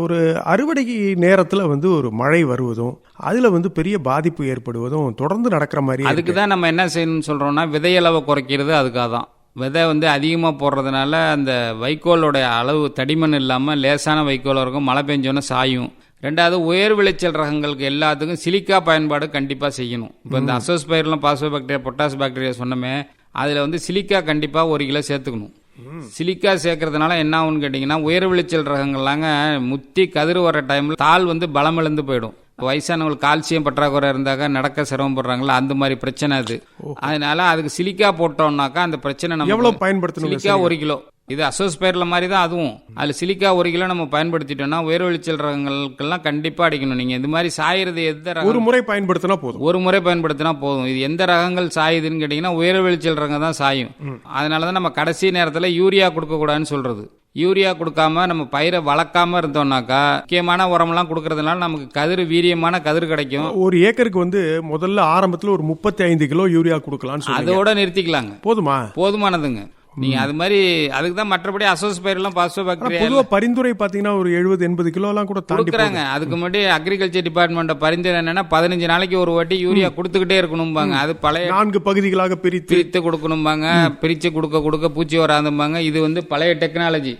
ஒரு அறுவடை நேரத்தில் வந்து ஒரு மழை வருவதும் அதில் வந்து பெரிய பாதிப்பு ஏற்படுவதும் தொடர்ந்து நடக்கிற மாதிரி அதுக்கு தான் நம்ம என்ன செய்யணும்னு சொல்றோம்னா விதையளவை குறைக்கிறது அதுக்காக தான். விதை வந்து அதிகமாக போடுறதுனால அந்த வைக்கோலோட அளவு தடிமன் இல்லாமல் லேசான வைக்கோலாக இருக்கும் மழை பெஞ்சோன்னே சாயும். ரெண்டாவது உயர் விளைச்சல் ரகங்களுக்கு எல்லாத்துக்கும் சிலிக்கா பயன்பாடு கண்டிப்பாக செய்யணும். இப்போ இந்த அசோஸ் பயிரெலாம் பாஸ்போ பாக்டீரியா பொட்டாஸ் பாக்டீரியா சொன்னமே அதில் வந்து சிலிக்கா கண்டிப்பாக ஒரு கிலோ சேர்த்துக்கணும். சிலிக்கா சேர்க்கறதுனால என்ன ஆகும்னு கேட்டிங்கன்னா உயர் விளைச்சல் ரகங்கள்லாங்க முத்தி கதிர் வர டைமில் தாள் வந்து பலம் இழந்து போயிடும். வயசானவங்களுக்கு கால்சியம் பற்றாக்குறை இருந்தாக்கா நடக்க சிரமப்படுறாங்களா அந்த மாதிரி பிரச்சனை அது. அதனால அதுக்கு சிலிக்கா போட்டோம்னாக்கா அந்த பிரச்சனை நம்ம எவ்வளவு பயன்படுத்தணுங்க சிலிக்கா ஒரு கிலோ. இது அசோஸ் பயிரில் மாதிரி தான் அதுவும். அதில் சிலிக்கா ஒரு கிலோ நம்ம பயன்படுத்திட்டோம்னா உயர் விளைச்சல் ரகங்களுக்கெல்லாம் கண்டிப்பாக அடிக்கணும். நீங்கள் இது மாதிரி சாயிறது எந்த ஒரு ரகம் முறை பயன்படுத்தினா போதும். ஒரு முறை பயன்படுத்தினா போதும். இது எந்த ரகங்கள் சாயுதுன்னு கேட்டிங்கன்னா உயர் விளைச்சல் ரகம் தான் சாயும். அதனால தான் நம்ம கடைசி நேரத்தில் யூரியா கொடுக்கக்கூடாதுன்னு சொல்கிறது யூரியா கொடுக்காம நம்ம பயிரை வளர்க்காம இருந்தோம்னாக்கா முக்கியமான உரம்லாம் கொடுக்கறதுனால நமக்கு கதிர் வீரியமான கதிர் கிடைக்கும். ஒரு ஏக்கருக்கு வந்து முதல்ல ஆரம்பத்துல ஒரு முப்பத்தி ஐந்து கிலோ யூரியா கொடுக்கலாம்னு சொல்லுங்க அதோட நிறுத்திக்கலாங்க. போதுமா? போதுமானதுங்க. நீங்க அது மாதிரி அதுக்கு தான் மற்றபடி அசோஸ் பயிரெல்லாம் பாஸ்போ பாக்டீரியா பரிந்துரை பாத்தீங்கன்னா ஒரு எழுபது எண்பது கிலோ எல்லாம் கூட கொடுக்குறாங்க. அதுக்கு முன்னாடி அக்ரிகல்ச்சர் டிபார்ட்மெண்ட் பரிந்துரை என்னன்னா பதினஞ்சு நாளைக்கு ஒரு வாட்டி யூரியா கொடுத்துக்கிட்டே இருக்கணும்பாங்க. அது பழைய. நான்கு பகுதிகளாக பிரித்து. பிரித்து கொடுக்கணும்பாங்க. பிரித்து கொடுக்க கொடுக்க பூச்சி வராதும்பாங்க. இது வந்து பழைய டெக்னாலஜி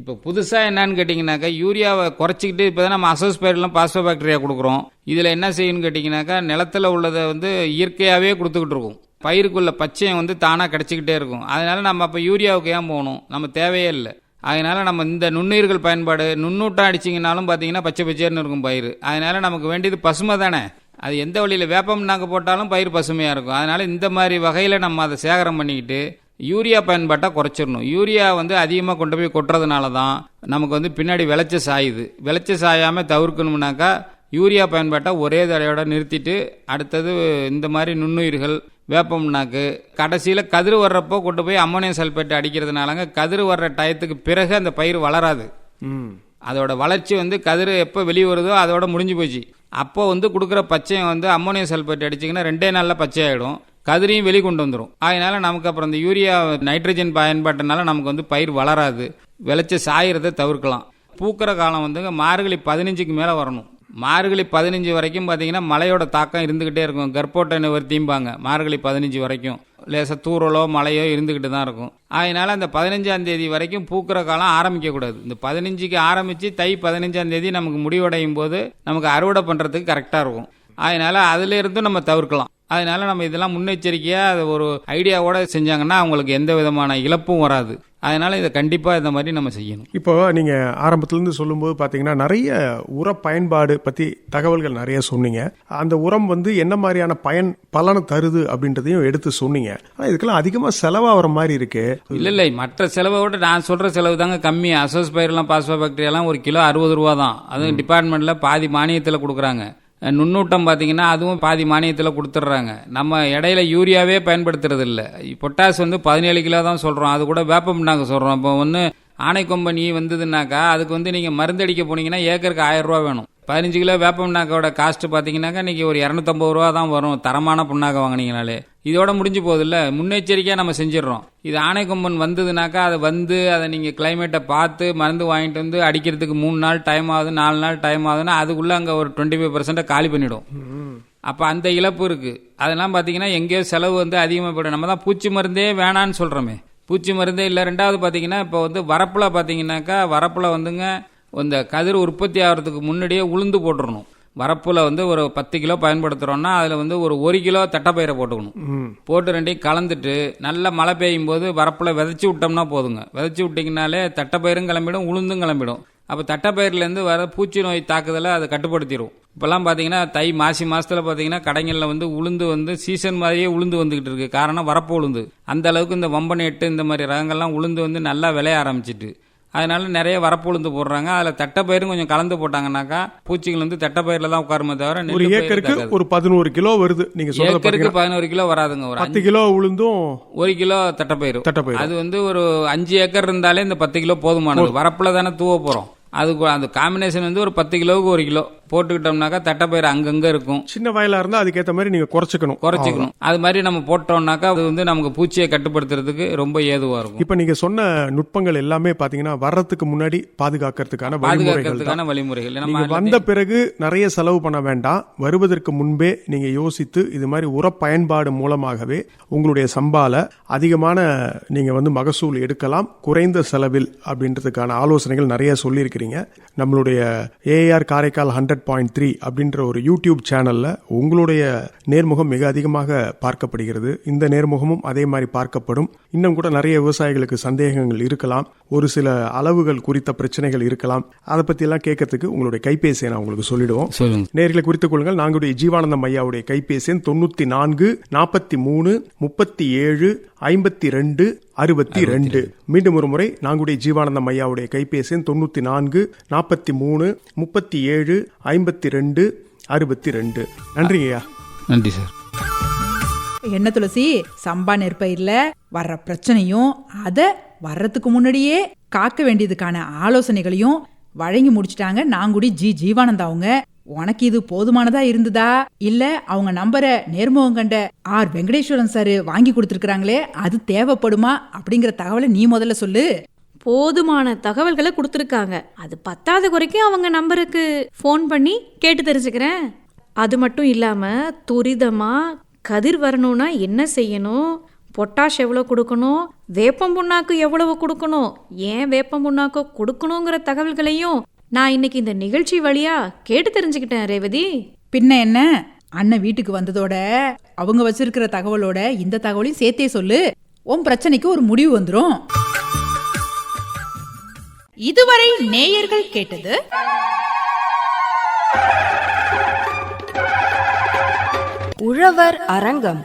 இப்போ புதுசாக என்னன்னு கேட்டிங்கனாக்கா யூரியாவை குறைச்சிக்கிட்டு இப்போ தான் நம்ம அசோஸ் பயிரெலாம் பாஸ்போ பாக்டீரியா கொடுக்குறோம். இதில் என்ன செய்யணும்னு கேட்டிங்கனாக்கா நிலத்துல உள்ளதை வந்து இயற்கையாகவே கொடுத்துக்கிட்டு இருக்கும். பயிருக்குள்ள பச்சையம் வந்து தானாக கிடச்சிக்கிட்டே இருக்கும். அதனால் நம்ம அப்போ யூரியாவுக்கு ஏன் போகணும்? நம்ம தேவையே இல்லை. அதனால் நம்ம இந்த நுண்ணுயிர்கள் பயன்பாடு நுண்ணூட்டம் அடிச்சிங்கனாலும் பார்த்தீங்கன்னா பச்சை பச்சையர்னு இருக்கும் பயிர் அதனால் நமக்கு வேண்டியது பசுமை தானே. அது எந்த வழியில் வேப்பம் நாங்கள் போட்டாலும் பயிர் பசுமையாக இருக்கும். அதனால் இந்த மாதிரி வகையில் நம்ம அதை சேகரம் பண்ணிக்கிட்டு யூரியா பயன்பாட்டை குறைச்சிடணும். யூரியா வந்து அதிகமாக கொண்டு போய் கொட்டுறதுனால தான் நமக்கு வந்து பின்னாடி விளைச்ச சாயுது. விளைச்ச சாயாமல் தவிர்க்கணும்னாக்கா யூரியா பயன்பாட்டை ஒரே தடையோட நிறுத்திட்டு அடுத்தது இந்த மாதிரி நுண்ணுயிர்கள் வேப்பம்னாக்கு கடைசியில் கதிர் வர்றப்போ கொண்டு போய் அம்மோனியம் சல்பேட் அடிக்கிறதுனாலங்க கதிர் வர்ற டயத்துக்கு பிறகு அந்த பயிர் வளராது. அதோட வளர்ச்சி வந்து கதிர் எப்போ வெளியே வருதோ அதோட முடிஞ்சு போச்சு. அப்போ வந்து கொடுக்குற பச்சையம் வந்து அம்மோனியம் சல்பேட் அடிச்சிங்கன்னா ரெண்டே நாளில் பச்சையாயிடும். கதிரையும் வெளி கொண்டு வந்துடும் அதனால நமக்கு அப்புறம் இந்த யூரியா நைட்ரஜன் பயன்பாட்டினால நமக்கு வந்து பயிர் வளராது. விளைச்ச சாயறதை தவிர்க்கலாம். பூக்கிற காலம் வந்துங்க மார்கழி பதினஞ்சுக்கு மேலே வரணும். மார்கழி பதினஞ்சு வரைக்கும் பார்த்தீங்கன்னா மழையோட தாக்கம் இருந்துக்கிட்டே இருக்கும். கர்ப்போட்ட நிவர்த்திம்பாங்க. மார்கழி பதினஞ்சு வரைக்கும். லேசாக தூரலோ மழையோ இருந்துக்கிட்டு தான் இருக்கும். அதனால் அந்த பதினஞ்சாம் தேதி வரைக்கும் பூக்கிற காலம் ஆரம்பிக்கக்கூடாது. இந்த பதினஞ்சுக்கு ஆரம்பித்து தை பதினஞ்சாம் தேதி நமக்கு முடிவடையும் போது நமக்கு அறுவடை பண்ணுறதுக்கு கரெக்டாக இருக்கும். அதனால் அதுலேருந்து நம்ம தவிர்க்கலாம். அதனால நம்ம இதெல்லாம் முன்னெச்சரிக்கையாக அதை ஒரு ஐடியாவோட செஞ்சாங்கன்னா அவங்களுக்கு எந்த விதமான இழப்பும் வராது. அதனால இதை கண்டிப்பாக இந்த மாதிரி நம்ம செய்யணும். இப்போ நீங்க ஆரம்பத்துல இருந்து சொல்லும்போது பாத்தீங்கன்னா நிறைய உர பயன்பாடு பத்தி தகவல்கள் நிறைய சொன்னீங்க. அந்த உரம் வந்து என்ன மாதிரியான பயன் பலனை தருது அப்படின்றதையும் எடுத்து சொன்னீங்க. ஆனா இதுக்கெல்லாம் அதிகமா செலவாகிற மாதிரி இருக்கு. இல்லை இல்லை மற்ற செலவை விட நான் சொல்கிற செலவு தாங்க கம்மி. அசோஸ் பயிரெலாம் பாஸ்போ பாக்டீரியாலாம் ஒரு கிலோ அறுபது ரூபா தான் அதுவும் டிபார்ட்மெண்ட்டில் பாதி மானியத்தில் கொடுக்குறாங்க. நுண்ணூட்டம் பார்த்தீங்கன்னா அதுவும் பாதி மானியத்தில் கொடுத்துட்றாங்க. நம்ம இடையில யூரியாவே பயன்படுத்துறது இல்லை பொட்டாஸ் வந்து பதினேழு கிலோ தான் சொல்கிறோம் அது கூட வேப்பம் நாங்கள் சொல்கிறோம் இப்போ ஒன்று ஆணை கொம்பனி வந்ததுன்னாக்கா அதுக்கு வந்து நீங்கள் மருந்தடிக்க போனீங்கன்னா ஏக்கருக்கு ஆயிரம் ரூபா வேணும். பதினஞ்சு கிலோ வேப்ப புண்ணாக்கோட காஸ்ட்டு பார்த்தீங்கன்னாக்கா இன்றைக்கி ஒரு இரநூத்தம்பது ரூபா தான் வரும். தரமான புண்ணாக்க வாங்கினீங்கனாலே. இதோட முடிஞ்சு போகுதுல்ல? முன்னெச்சரிக்கையாக நம்ம செஞ்சிடறோம். இது ஆணைக்கொம்பன் வந்ததுனாக்கா அதை வந்து அதை நீங்கள் கிளைமேட்டை பார்த்து மருந்து வாங்கிட்டு வந்து அடிக்கிறதுக்கு மூணு நாள் டைம் ஆகுது நாலு நாள் டைம் ஆகுதுன்னா அதுக்குள்ளே அங்கே ஒரு டுவெண்ட்டி ஃபைவ் பர்சன்ட்டை காலி பண்ணிவிடும் அப்போ அந்த இழப்பு இருக்குது அதெல்லாம் பார்த்தீங்கன்னா எங்கேயோ செலவு வந்து அதிகமாக போய்டும் நம்ம தான் பூச்சி மருந்தே வேணான்னு சொல்கிறோமே பூச்சி மருந்தே இல்லை. ரெண்டாவது பார்த்தீங்கன்னா இப்போ வந்து வரப்பில் பார்த்தீங்கன்னாக்கா வரப்பில் வந்துங்க இந்த கதிர் உற்பத்தி ஆகிறதுக்கு முன்னாடியே உளுந்து போட்டுறணும். வரப்பில் வந்து ஒரு பத்து கிலோ பயன்படுத்துகிறோன்னா அதில் வந்து ஒரு ஒரு கிலோ தட்டைப்பயிரை போட்டுக்கணும். போட்டு ரெண்டையும் கலந்துட்டு நல்ல மழை பெய்யும் போது வரப்பில் விதைச்சி விட்டோம்னா போதுங்க. விதைச்சி விட்டிங்கனாலே தட்டைப்பயிரும் கிளம்பிடும் உளுந்தும் கிளம்பிடும். அப்போ தட்டைப்பயிர்லேருந்து வர பூச்சி நோய் தாக்குதலை அதை கட்டுப்படுத்திடும் இப்போல்லாம் பார்த்தீங்கன்னா தை மாசி மாசத்துல பார்த்தீங்கன்னா கடைகளில் வந்து உளுந்து வந்து சீசன் மாதிரியே உளுந்து வந்துக்கிட்டு இருக்கு. காரணம் வரப்பு உளுந்து. அந்த அளவுக்கு இந்த வம்பன் எட்டு இந்த மாதிரி ரகங்கள்லாம் உளுந்து வந்து நல்லா விளைய ஆரம்பிச்சிட்டு. அதனால நிறைய வரப்பு உளுந்து போடுறாங்க. அதில் தட்டைப்பயிரும் கொஞ்சம் கலந்து போட்டாங்கன்னாக்கா பூச்சிகள் வந்து தட்டைப்பயிரில் தான் உட்காருமே தவிர ஒரு ஏக்கருக்கு. ஒரு பதினோரு கிலோ வருது. நீங்க ஏக்கருக்கு பதினோரு கிலோ வராதுங்க ஒரு பத்து கிலோ உளுந்தும் ஒரு கிலோ தட்டைப்பயிறு தட்டைப்பயிறு. அது வந்து ஒரு அஞ்சு ஏக்கர் இருந்தாலே இந்த பத்து கிலோ போதுமானது. வரப்புல தானே தூவ போறோம். அதுக்கு அந்த காம்பினேஷன் வந்து ஒரு பத்து கிலோவுக்கு ஒரு கிலோ. போட்டுக்கிட்டோம்னாக்கா தட்டைப்பயிறு அங்கங்க இருக்கும். சின்ன வயலா இருந்தா அதுக்கேத்த மாதிரி நீங்க குறைச்சிக்கணும். குறைச்சிக்கணும். அது மாதிரி நம்ம போட்டோம்னாக்கா அது வந்து நமக்கு பூச்சியை கட்டுப்படுத்துறதுக்கு ரொம்ப ஏதுவா இருக்கும். இப்ப நீங்க சொன்ன நுட்பங்கள் எல்லாமே பாத்தீங்கன்னா வர்றதுக்கு முன்னாடி பாதுகாக்கிறதுக்கான பாதுகாக்கிறதுக்கான வழிமுறைகள். நம்ம வந்த பிறகு நிறைய செலவு பண்ண வேண்டாம். வருவதற்கு முன்பே நீங்க யோசித்து இது மாதிரி உர பயன்பாடு மூலமாகவே உங்களுடைய சம்பால அதிகமான நீங்க வந்து மகசூல் எடுக்கலாம். குறைந்த செலவில் அப்படின்றதுக்கான ஆலோசனைகள் நிறைய சொல்லியிருக்கிறீங்க. நம்மளுடைய AR Karaikal hundred point three அப்படின்ற ஒரு யூடியூப் சேனல்ல உங்களுடைய நேர்முகம் மிக அதிகமாக பார்க்கப்படுகிறது. இந்த நேர்முகமும் அதே மாதிரி பார்க்கப்படும். இன்னும் கூட நிறைய விவசாயிகளுக்கு சந்தேகங்கள் இருக்கலாம். ஒரு சில அளவுகள் குறித்த பிரச்சனைகள் இருக்கலாம். அதை பத்தி எல்லாம் கேட்கறதுக்கு உங்களுடைய கைபேசியை நான் உங்களுக்கு சொல்லிடுவோம். நேர்களை குறித்துக் கொள்ளுங்கள். நாங்களுடைய ஜீவானந்தம் ஐயாவுடைய கைபேசி எண் தொண்ணூத்தி நான்கு நாற்பத்தி மூணு முப்பத்தி ஏழு ஐம்பத்தி ரெண்டு அறுபத்தி ரெண்டு. மீண்டும் ஒரு முறை நாங்களுடைய ஜீவானந்தம் ஐயாவுடைய கைபேசி எண் தொண்ணூத்தி நான்கு நாற்பத்தி மூணு முப்பத்தி ஏழு ஐம்பத்தி ரெண்டு அறுபத்தி ரெண்டு. நன்றிங்க ஐயா. நன்றி சார். என்ன துளசி சம்பா நெற்பயிர்ல வர்ற பிரச்சனையும் அத வர்றதுக்கு முன்னாடியே காக்க வேண்டியதுக்கான ஆலோசனைகளையும் வழங்கி முடிச்சிட்டாங்க நாங்குடி ஜி ஜீவானந்தா அவங்க. உனக்கு இது போதுமானதா இருந்ததா? இல்ல அவங்க நம்பரை நேர்முகம் கண்ட ஆர். வெங்கடேஸ்வரன் சார் வாங்கி கொடுத்துருக்காங்களே அது தேவைப்படுமா? அப்படிங்கிற தகவலை நீ முதல்ல சொல்லு. போதுமான தகவல்களை கொடுத்துருக்காங்க. அது பத்தாத குறைக்கும் அவங்க நம்பருக்கு ஃபோன் பண்ணி கேட்டு தெரிஞ்சுக்கிறேன். அது மட்டும் இல்லாமல் துரிதமாக கதிர் வரணும்னா என்ன செய்யணும்? பொட்டாஷ் எவ்வளோ கொடுக்கணும்? வேப்பம் புண்ணாக்கு எவ்வளவு கொடுக்கணும்? ஏன் வேப்பம் புண்ணாக்கு கொடுக்கணுங்கிற தகவல்களையும் நான் இன்னைக்கு இந்த நிகழ்ச்சி வழியா கேட்டு தெரிஞ்சுக்கிட்டேன் ரேவதி. பின்ன என்ன? அண்ணன் வீட்டுக்கு வந்ததோட அவங்க வச்சிருக்கிற தகவலோட இந்த தகவலையும் சேர்த்தே சொல்லு. உன் பிரச்சனைக்கு ஒரு முடிவு வந்துரும். இதுவரை நேயர்கள் கேட்டது உழவர் அரங்கம்.